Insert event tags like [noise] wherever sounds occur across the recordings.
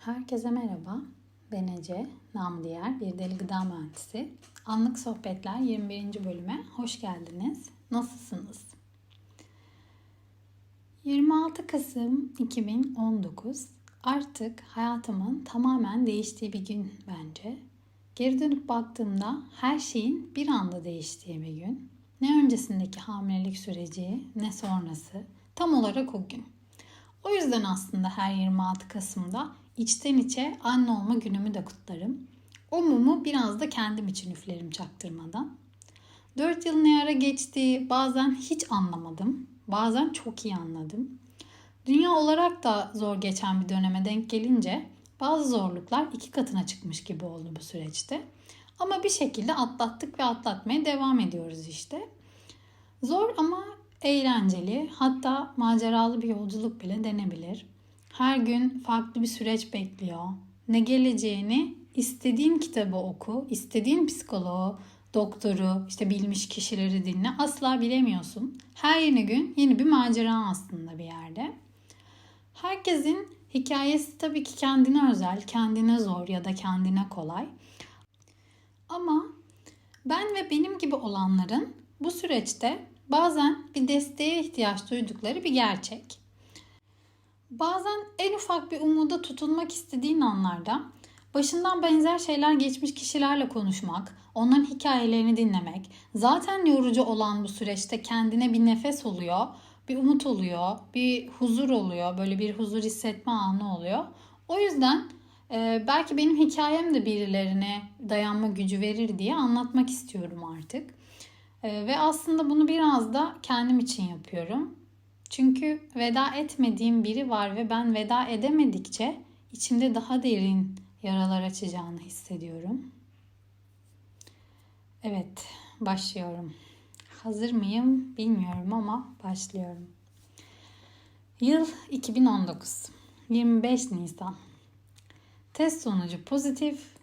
Herkese merhaba. Ben Ece, nam diğer bir deli gıda mühendisi. Anlık Sohbetler 21. bölüme hoş geldiniz. Nasılsınız? 26 Kasım 2019 artık hayatımın tamamen değiştiği bir gün bence. Geri dönüp baktığımda her şeyin bir anda değiştiği bir gün. Ne öncesindeki hamilelik süreci ne sonrası tam olarak o gün. O yüzden aslında her 26 Kasım'da içten içe anne olma günümü de kutlarım. O mumu biraz da kendim için üflerim çaktırmadan. 4 yıl ne ara geçti bazen hiç anlamadım. Bazen çok iyi anladım. Dünya olarak da zor geçen bir döneme denk gelince bazı zorluklar iki katına çıkmış gibi oldu bu süreçte. Ama bir şekilde atlattık ve atlatmaya devam ediyoruz işte. Zor ama eğlenceli hatta maceralı bir yolculuk bile denebilir. Her gün farklı bir süreç bekliyor. Ne geleceğini istediğin kitabı oku, istediğin psikoloğu, doktoru, işte bilmiş kişileri dinle asla bilemiyorsun. Her yeni gün yeni bir macera aslında bir yerde. Herkesin hikayesi tabii ki kendine özel, kendine zor ya da kendine kolay. Ama ben ve benim gibi olanların bu süreçte bazen bir desteğe ihtiyaç duydukları bir gerçek. Bazen en ufak bir umuda tutunmak istediğin anlarda başından benzer şeyler geçmiş kişilerle konuşmak, onların hikayelerini dinlemek, zaten yorucu olan bu süreçte kendine bir nefes oluyor, bir umut oluyor, bir huzur oluyor, böyle bir huzur hissetme anı oluyor. O yüzden e, belki benim hikayem de birilerine dayanma gücü verir diye anlatmak istiyorum artık. E, ve aslında bunu biraz da kendim için yapıyorum. Çünkü veda etmediğim biri var ve ben veda edemedikçe içimde daha derin yaralar açacağını hissediyorum. Evet, başlıyorum. Hazır mıyım bilmiyorum ama başlıyorum. Yıl 2019. 25 Nisan. Test sonucu pozitif.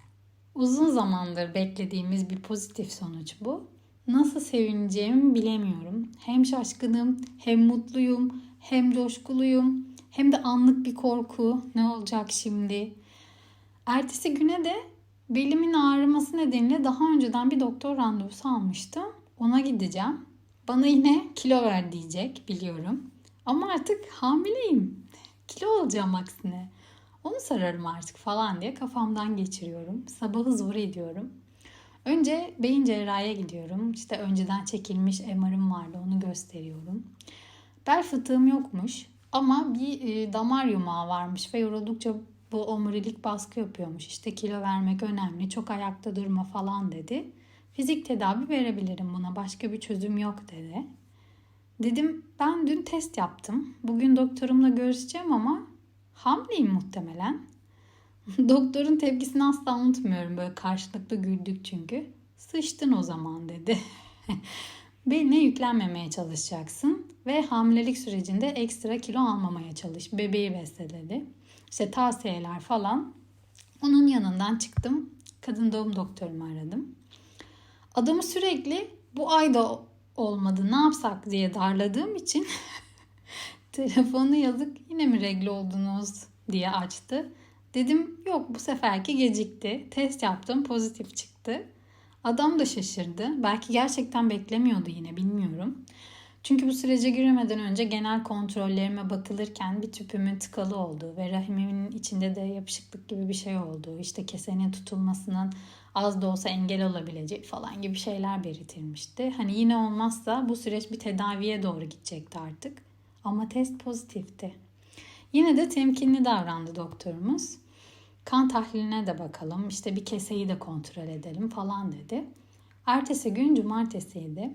Uzun zamandır beklediğimiz bir pozitif sonuç bu nasıl sevineceğimi bilemiyorum. Hem şaşkınım, hem mutluyum, hem coşkuluyum, hem de anlık bir korku. Ne olacak şimdi? Ertesi güne de belimin ağrıması nedeniyle daha önceden bir doktor randevusu almıştım. Ona gideceğim. Bana yine kilo ver diyecek biliyorum. Ama artık hamileyim. Kilo olacağım aksine. Onu sararım artık falan diye kafamdan geçiriyorum. Sabahı zor ediyorum. Önce beyin cerrahiye gidiyorum. İşte önceden çekilmiş MR'ım vardı onu gösteriyorum. Bel fıtığım yokmuş ama bir e, damar yumağı varmış ve yoruldukça bu omurilik baskı yapıyormuş. İşte kilo vermek önemli, çok ayakta durma falan dedi. Fizik tedavi verebilirim buna, başka bir çözüm yok dedi. Dedim ben dün test yaptım. Bugün doktorumla görüşeceğim ama hamileyim muhtemelen. [laughs] Doktorun tepkisini asla unutmuyorum. Böyle karşılıklı güldük çünkü. Sıçtın o zaman dedi. [laughs] Beline yüklenmemeye çalışacaksın ve hamilelik sürecinde ekstra kilo almamaya çalış. Bebeği besle dedi. İşte tavsiyeler falan. Onun yanından çıktım. Kadın doğum doktorumu aradım. Adamı sürekli bu ayda olmadı ne yapsak diye darladığım için [laughs] telefonu yazık yine mi regl oldunuz diye açtı. Dedim yok bu seferki gecikti. Test yaptım pozitif çıktı. Adam da şaşırdı. Belki gerçekten beklemiyordu yine bilmiyorum. Çünkü bu sürece girmeden önce genel kontrollerime bakılırken bir tüpümün tıkalı olduğu ve rahimimin içinde de yapışıklık gibi bir şey olduğu, işte kesenin tutulmasının az da olsa engel olabilecek falan gibi şeyler belirtilmişti. Hani yine olmazsa bu süreç bir tedaviye doğru gidecekti artık. Ama test pozitifti. Yine de temkinli davrandı doktorumuz. Kan tahliline de bakalım, işte bir keseyi de kontrol edelim falan dedi. Ertesi gün cumartesiydi.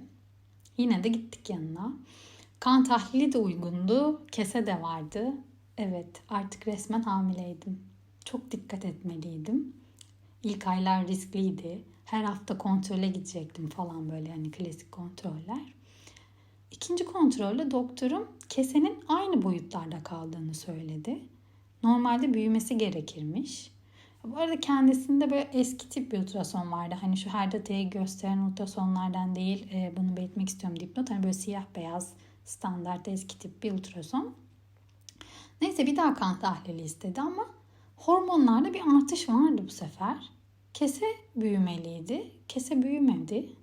Yine de gittik yanına. Kan tahlili de uygundu, kese de vardı. Evet, artık resmen hamileydim. Çok dikkat etmeliydim. İlk aylar riskliydi. Her hafta kontrole gidecektim falan böyle hani klasik kontroller. İkinci kontrolde doktorum kesenin aynı boyutlarda kaldığını söyledi. Normalde büyümesi gerekirmiş. Bu arada kendisinde böyle eski tip bir ultrason vardı. Hani şu her datayı gösteren ultrasonlardan değil e, bunu belirtmek istiyorum dipnot. Hani böyle siyah beyaz standart eski tip bir ultrason. Neyse bir daha kan tahlili istedi ama Hormonlarda bir artış vardı bu sefer. Kese büyümeliydi. Kese büyümedi.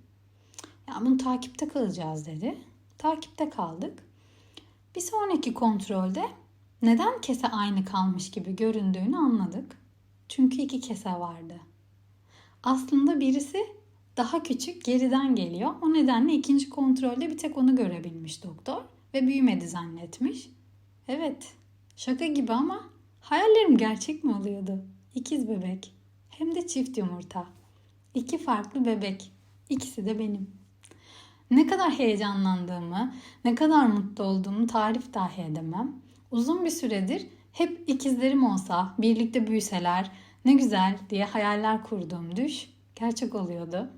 Ya bunu takipte kalacağız dedi. Takipte kaldık. Bir sonraki kontrolde neden kese aynı kalmış gibi göründüğünü anladık. Çünkü iki kese vardı. Aslında birisi daha küçük geriden geliyor. O nedenle ikinci kontrolde bir tek onu görebilmiş doktor ve büyümedi zannetmiş. Evet, şaka gibi ama hayallerim gerçek mi oluyordu? İkiz bebek, hem de çift yumurta. İki farklı bebek, ikisi de benim. Ne kadar heyecanlandığımı, ne kadar mutlu olduğumu tarif dahi edemem. Uzun bir süredir hep ikizlerim olsa, birlikte büyüseler, ne güzel diye hayaller kurduğum düş gerçek oluyordu.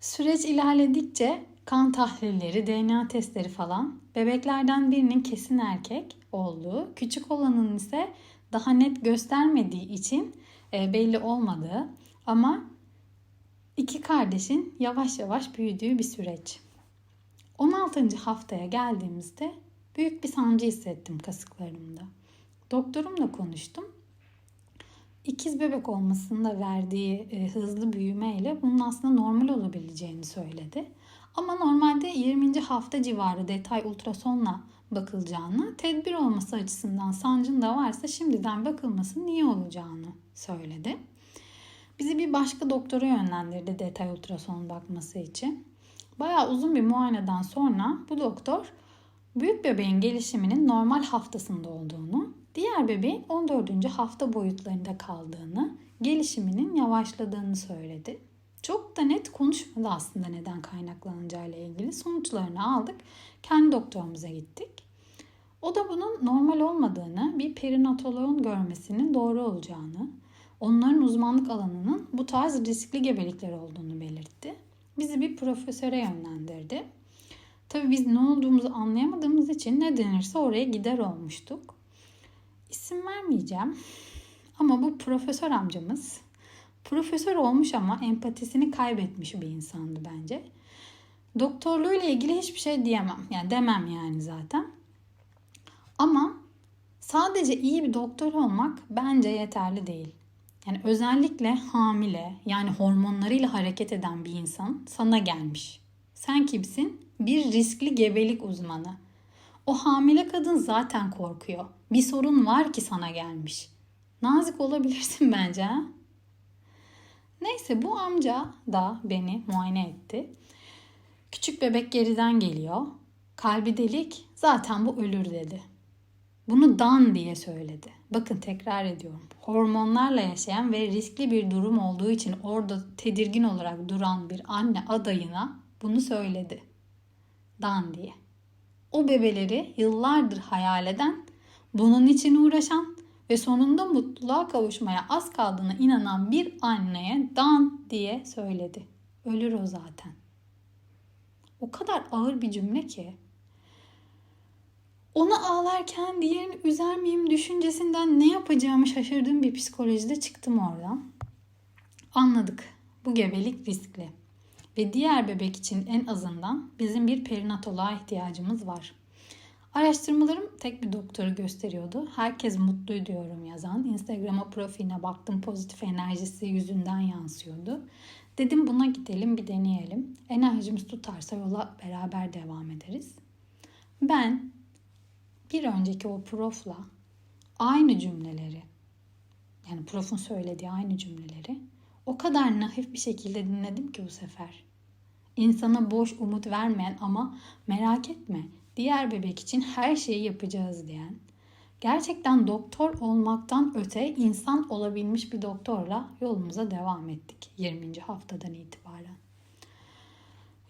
Süreç ilerledikçe kan tahlilleri, DNA testleri falan bebeklerden birinin kesin erkek olduğu, küçük olanın ise daha net göstermediği için e, belli olmadığı ama iki kardeşin yavaş yavaş büyüdüğü bir süreç. 16. haftaya geldiğimizde büyük bir sancı hissettim kasıklarımda. Doktorumla konuştum. İkiz bebek olmasında verdiği e, hızlı büyümeyle bunun aslında normal olabileceğini söyledi. Ama normalde 20. hafta civarı detay ultrasonla bakılacağını, tedbir olması açısından sancın da varsa şimdiden bakılması niye olacağını söyledi. Bizi bir başka doktora yönlendirdi detay ultrason bakması için. Bayağı uzun bir muayeneden sonra bu doktor büyük bebeğin gelişiminin normal haftasında olduğunu, diğer bebeğin 14. hafta boyutlarında kaldığını, gelişiminin yavaşladığını söyledi. Çok da net konuşmadı aslında neden kaynaklanacağıyla ilgili. Sonuçlarını aldık. Kendi doktorumuza gittik. O da bunun normal olmadığını, bir perinatoloğun görmesinin doğru olacağını, onların uzmanlık alanının bu tarz riskli gebelikler olduğunu belirtti. Bizi bir profesöre yönlendirdi. Tabii biz ne olduğumuzu anlayamadığımız için ne denirse oraya gider olmuştuk. İsim vermeyeceğim. Ama bu profesör amcamız profesör olmuş ama empatisini kaybetmiş bir insandı bence. Doktorluğuyla ilgili hiçbir şey diyemem. Yani demem yani zaten. Ama sadece iyi bir doktor olmak bence yeterli değil. Yani özellikle hamile yani hormonlarıyla hareket eden bir insan sana gelmiş. Sen kimsin? Bir riskli gebelik uzmanı. O hamile kadın zaten korkuyor. Bir sorun var ki sana gelmiş. Nazik olabilirsin [laughs] bence ha? Neyse bu amca da beni muayene etti. Küçük bebek geriden geliyor. Kalbi delik zaten bu ölür dedi. Bunu dan diye söyledi. Bakın tekrar ediyorum. Hormonlarla yaşayan ve riskli bir durum olduğu için orada tedirgin olarak duran bir anne adayına bunu söyledi. Dan diye. O bebeleri yıllardır hayal eden, bunun için uğraşan ve sonunda mutluluğa kavuşmaya az kaldığına inanan bir anneye dan diye söyledi. Ölür o zaten. O kadar ağır bir cümle ki onu ağlarken diğerini üzer miyim düşüncesinden ne yapacağımı şaşırdığım bir psikolojide çıktım oradan. Anladık. Bu gebelik riskli. Ve diğer bebek için en azından bizim bir perinatoloğa ihtiyacımız var. Araştırmalarım tek bir doktoru gösteriyordu. Herkes mutluydu yorum yazan. Instagram'a profiline baktım pozitif enerjisi yüzünden yansıyordu. Dedim buna gidelim bir deneyelim. Enerjimiz tutarsa yola beraber devam ederiz. Ben bir önceki o profla aynı cümleleri yani profun söylediği aynı cümleleri o kadar naif bir şekilde dinledim ki bu sefer. İnsana boş umut vermeyen ama merak etme diğer bebek için her şeyi yapacağız diyen, gerçekten doktor olmaktan öte insan olabilmiş bir doktorla yolumuza devam ettik 20. haftadan itibaren.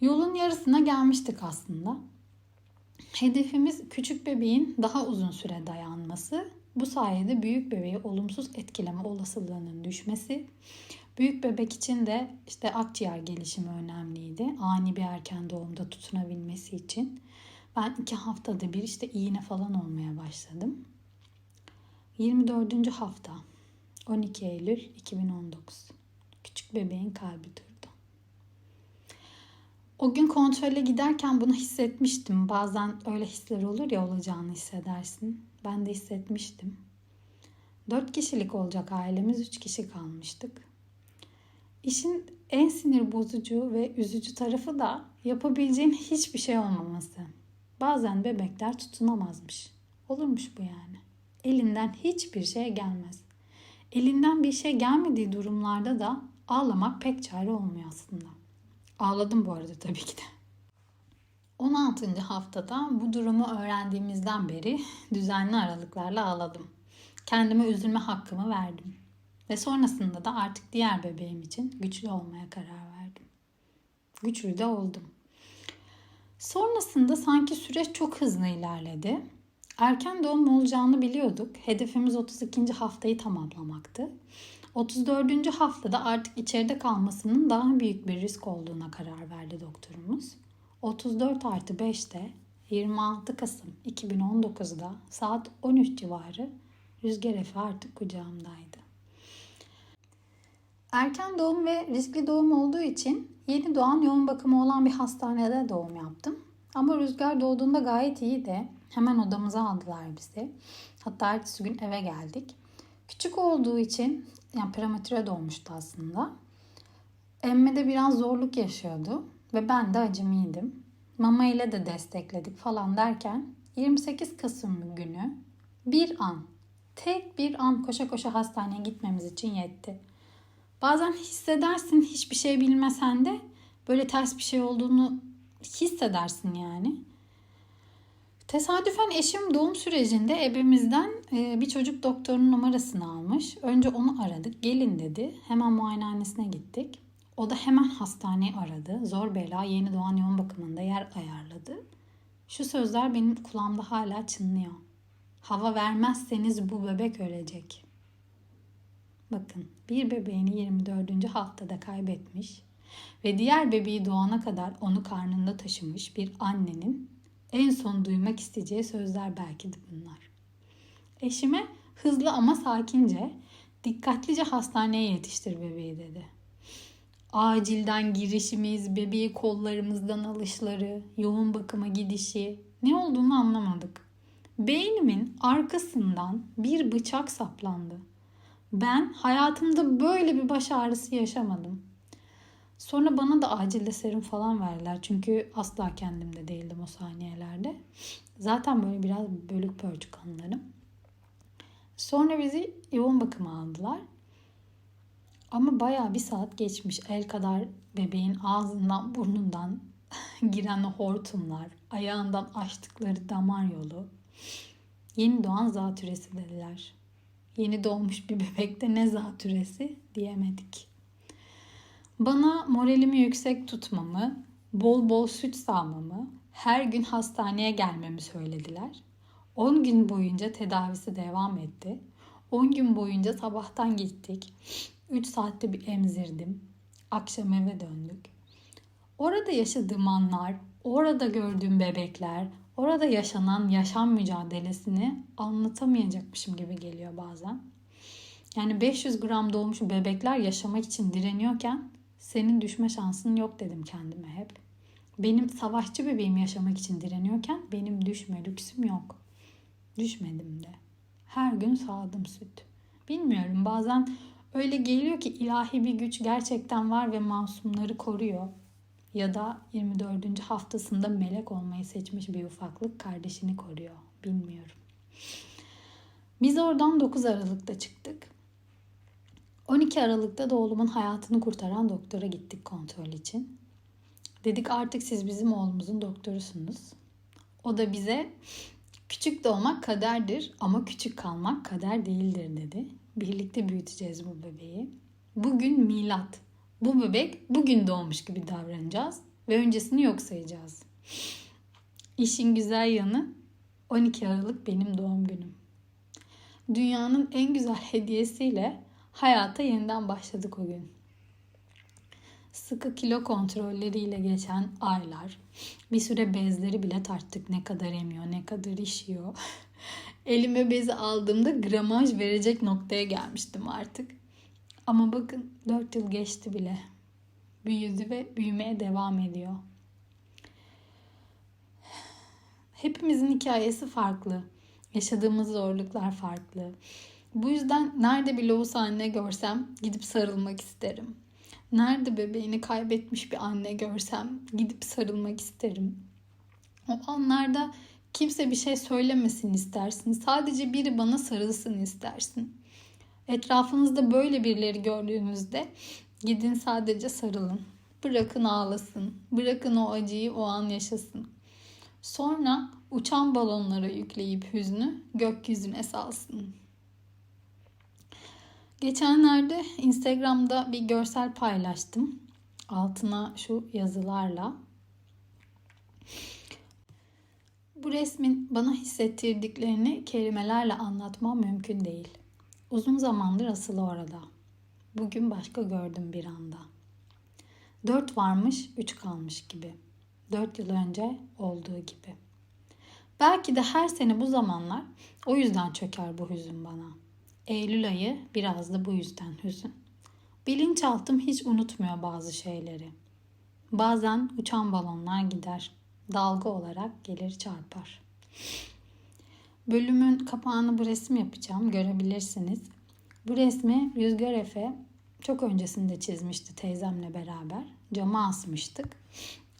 Yolun yarısına gelmiştik aslında. Hedefimiz küçük bebeğin daha uzun süre dayanması. Bu sayede büyük bebeği olumsuz etkileme olasılığının düşmesi. Büyük bebek için de işte akciğer gelişimi önemliydi. Ani bir erken doğumda tutunabilmesi için. Ben iki haftada bir işte iğne falan olmaya başladım. 24. hafta 12 Eylül 2019. Küçük bebeğin kalbi durdu. O gün kontrole giderken bunu hissetmiştim. Bazen öyle hisler olur ya olacağını hissedersin. Ben de hissetmiştim. Dört kişilik olacak ailemiz üç kişi kalmıştık. İşin en sinir bozucu ve üzücü tarafı da yapabileceğin hiçbir şey olmaması. Bazen bebekler tutunamazmış. Olurmuş bu yani. Elinden hiçbir şey gelmez. Elinden bir şey gelmediği durumlarda da ağlamak pek çare olmuyor aslında. Ağladım bu arada tabii ki de. 16. haftada bu durumu öğrendiğimizden beri düzenli aralıklarla ağladım. Kendime üzülme hakkımı verdim. Ve sonrasında da artık diğer bebeğim için güçlü olmaya karar verdim. Güçlü de oldum. Sonrasında sanki süreç çok hızlı ilerledi. Erken doğum olacağını biliyorduk. Hedefimiz 32. haftayı tamamlamaktı. 34. haftada artık içeride kalmasının daha büyük bir risk olduğuna karar verdi doktorumuz. 34 artı 5'te 26 Kasım 2019'da saat 13 civarı Rüzgar Efe artık kucağımdaydı. Erken doğum ve riskli doğum olduğu için yeni doğan yoğun bakımı olan bir hastanede doğum yaptım. Ama Rüzgar doğduğunda gayet iyiydi. Hemen odamıza aldılar bizi. Hatta ertesi gün eve geldik. Küçük olduğu için yani prematüre doğmuştu aslında. Emmede biraz zorluk yaşıyordu ve ben de acemiydim. Mama ile de destekledik falan derken 28 Kasım günü bir an, tek bir an koşa koşa hastaneye gitmemiz için yetti. Bazen hissedersin hiçbir şey bilmesen de böyle ters bir şey olduğunu hissedersin yani. Tesadüfen eşim doğum sürecinde ebemizden e, bir çocuk doktorunun numarasını almış. Önce onu aradık. Gelin dedi. Hemen muayenehanesine gittik. O da hemen hastaneyi aradı. Zor bela yeni doğan yoğun bakımında yer ayarladı. Şu sözler benim kulağımda hala çınlıyor. Hava vermezseniz bu bebek ölecek. Bakın bir bebeğini 24. haftada kaybetmiş ve diğer bebeği doğana kadar onu karnında taşımış bir annenin en son duymak isteyeceği sözler belki de bunlar. Eşime hızlı ama sakince, dikkatlice hastaneye yetiştir bebeği dedi. Acilden girişimiz, bebeği kollarımızdan alışları, yoğun bakıma gidişi ne olduğunu anlamadık. Beynimin arkasından bir bıçak saplandı. Ben hayatımda böyle bir baş ağrısı yaşamadım. Sonra bana da acilde serum falan verdiler. Çünkü asla kendimde değildim o saniyelerde. Zaten böyle biraz bölük pörçük anlarım. Sonra bizi yoğun bakıma aldılar. Ama baya bir saat geçmiş. El kadar bebeğin ağzından burnundan [laughs] giren hortumlar, ayağından açtıkları damar yolu. Yeni doğan zatürresi dediler. Yeni doğmuş bir bebekte ne zatürresi diyemedik. Bana moralimi yüksek tutmamı, bol bol süt sağmamı, her gün hastaneye gelmemi söylediler. 10 gün boyunca tedavisi devam etti. 10 gün boyunca sabahtan gittik. 3 saatte bir emzirdim. Akşam eve döndük. Orada yaşadığım anlar, orada gördüğüm bebekler, orada yaşanan yaşam mücadelesini anlatamayacakmışım gibi geliyor bazen. Yani 500 gram doğmuş bebekler yaşamak için direniyorken senin düşme şansın yok dedim kendime hep. Benim savaşçı bebeğim yaşamak için direniyorken benim düşme lüksüm yok. Düşmedim de. Her gün sağdım süt. Bilmiyorum bazen öyle geliyor ki ilahi bir güç gerçekten var ve masumları koruyor. Ya da 24. haftasında melek olmayı seçmiş bir ufaklık kardeşini koruyor. Bilmiyorum. Biz oradan 9 Aralık'ta çıktık. 12 Aralık'ta da oğlumun hayatını kurtaran doktora gittik kontrol için. Dedik artık siz bizim oğlumuzun doktorusunuz. O da bize küçük doğmak kaderdir ama küçük kalmak kader değildir dedi. Birlikte büyüteceğiz bu bebeği. Bugün milat. Bu bebek bugün doğmuş gibi davranacağız ve öncesini yok sayacağız. İşin güzel yanı 12 Aralık benim doğum günüm. Dünyanın en güzel hediyesiyle hayata yeniden başladık o gün. Sıkı kilo kontrolleriyle geçen aylar. Bir süre bezleri bile tarttık ne kadar emiyor, ne kadar işiyor. [laughs] Elime bezi aldığımda gramaj verecek noktaya gelmiştim artık. Ama bakın 4 yıl geçti bile. Büyüdü ve büyümeye devam ediyor. Hepimizin hikayesi farklı. Yaşadığımız zorluklar farklı. Bu yüzden nerede bir Loğus anne görsem gidip sarılmak isterim. Nerede bebeğini kaybetmiş bir anne görsem gidip sarılmak isterim. O anlarda kimse bir şey söylemesin istersin. Sadece biri bana sarılsın istersin. Etrafınızda böyle birileri gördüğünüzde gidin sadece sarılın. Bırakın ağlasın. Bırakın o acıyı o an yaşasın. Sonra uçan balonlara yükleyip hüznü gökyüzüne salsın. Geçenlerde Instagram'da bir görsel paylaştım. Altına şu yazılarla. Bu resmin bana hissettirdiklerini kelimelerle anlatmam mümkün değil. Uzun zamandır asılı orada. Bugün başka gördüm bir anda. Dört varmış, üç kalmış gibi. Dört yıl önce olduğu gibi. Belki de her sene bu zamanlar o yüzden çöker bu hüzün bana. Eylül ayı biraz da bu yüzden hüzün. Bilinçaltım hiç unutmuyor bazı şeyleri. Bazen uçan balonlar gider. Dalga olarak gelir çarpar. Bölümün kapağını bu resim yapacağım. Görebilirsiniz. Bu resmi Rüzgar Efe çok öncesinde çizmişti teyzemle beraber. Cama asmıştık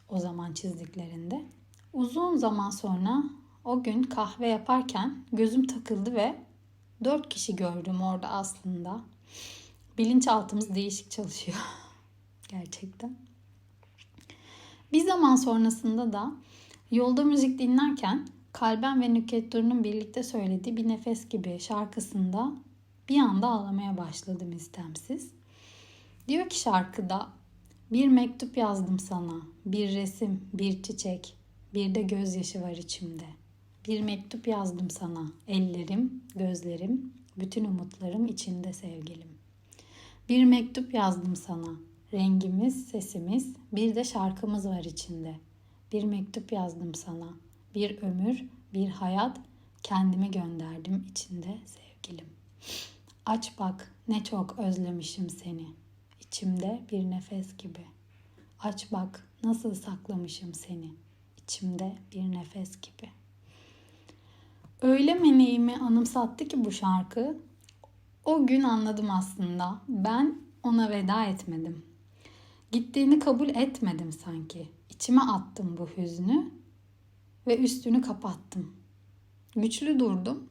o zaman çizdiklerinde. Uzun zaman sonra o gün kahve yaparken gözüm takıldı ve dört kişi gördüm orada aslında. Bilinçaltımız değişik çalışıyor. [laughs] Gerçekten. Bir zaman sonrasında da yolda müzik dinlerken Kalben ve Nükhet birlikte söylediği Bir Nefes Gibi şarkısında bir anda ağlamaya başladım istemsiz. Diyor ki şarkıda bir mektup yazdım sana, bir resim, bir çiçek, bir de gözyaşı var içimde. Bir mektup yazdım sana, ellerim, gözlerim, bütün umutlarım içinde sevgilim. Bir mektup yazdım sana, rengimiz, sesimiz, bir de şarkımız var içinde. Bir mektup yazdım sana, bir ömür, bir hayat, kendimi gönderdim içinde sevgilim. Aç bak ne çok özlemişim seni. İçimde bir nefes gibi. Aç bak nasıl saklamışım seni. İçimde bir nefes gibi. Öyle meneğimi anımsattı ki bu şarkı. O gün anladım aslında. Ben ona veda etmedim. Gittiğini kabul etmedim sanki. İçime attım bu hüznü ve üstünü kapattım. Güçlü durdum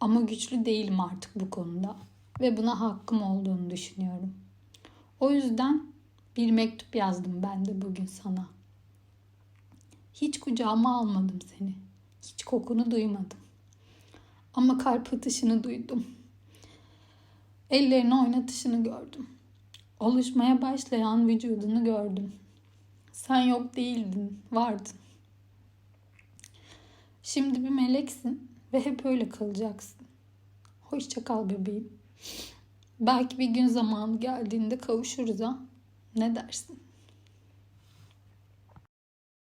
ama güçlü değilim artık bu konuda ve buna hakkım olduğunu düşünüyorum. O yüzden bir mektup yazdım ben de bugün sana. Hiç kucağıma almadım seni. Hiç kokunu duymadım. Ama kalp atışını duydum. Ellerini oynatışını gördüm. Oluşmaya başlayan vücudunu gördüm. Sen yok değildin, vardın. Şimdi bir meleksin ve hep öyle kalacaksın. Hoşça kal bebeğim. Belki bir gün zamanı geldiğinde kavuşuruz ha. Ne dersin?